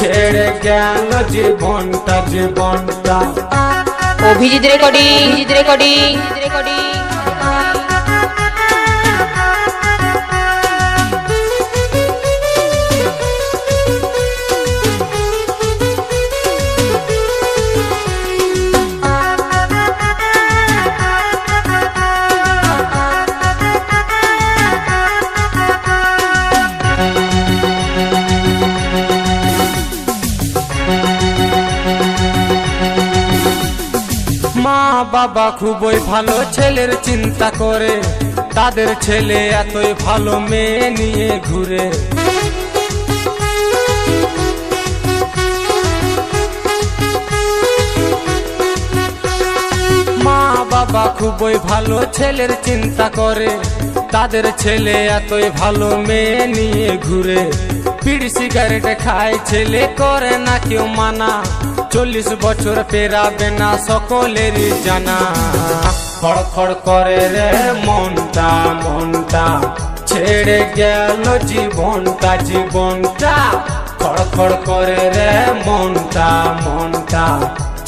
ছেড়ে গেল জীবনটা জীবনটা। Abhijit recording recording recording. বাবা খুবই ভালো ছেলের চিন্তা করে। তাদের ছেলে এতই ভালো মেয়ে নিয়ে ঘুরে। মা বাবা খুবই ভালো ছেলের চিন্তা করে। তাদের ছেলে এতই ভালো মেয়ে নিয়ে ঘুরে। পিড় সিগারেট খায়, ছেলে করে না কেউ মানা। চল্লিশ বছর পেরাবে না সকলেরই জানা। খড়খড় করে রে মনটা মনটা ছেড়ে গেল জীবনটা জীবনটা। খড়খড় করে রে মনটা মনটা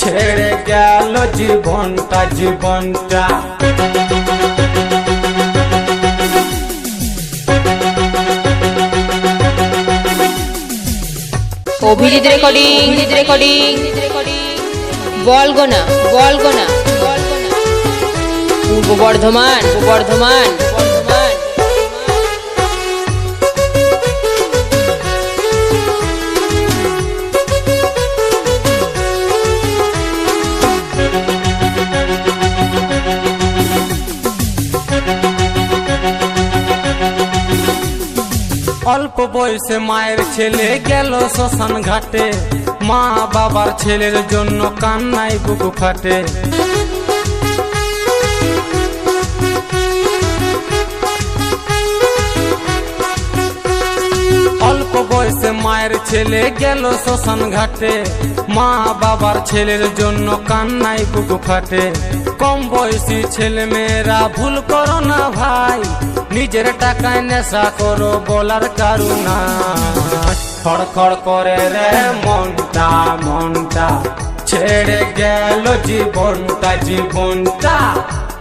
ছেড়ে গেল জীবনটা জীবনটা। Abhijit recording recording. Balgona Balgona. Purba Bardhaman Bardhaman. বয়সে মায়ের ছেলে গেল শ্মশান ঘাটে। মা বাবার ছেলের জন্য কান্নাই বুকু ফাটে। অল্প বয়সে মায়ের ছেলে গেল শ্মশান ঘাটে। মা বাবার ছেলের জন্য কান্নাই বুকু ফাটে। কম বয়সী ছেলে মেয়েরা ভুল করো না ভাই। নিজের টাকায় নেশা করো, বলার কারুনা। খড়খড় করে রে মনটা মনটা ছেড়ে গেল জীবনটা জীবনটা।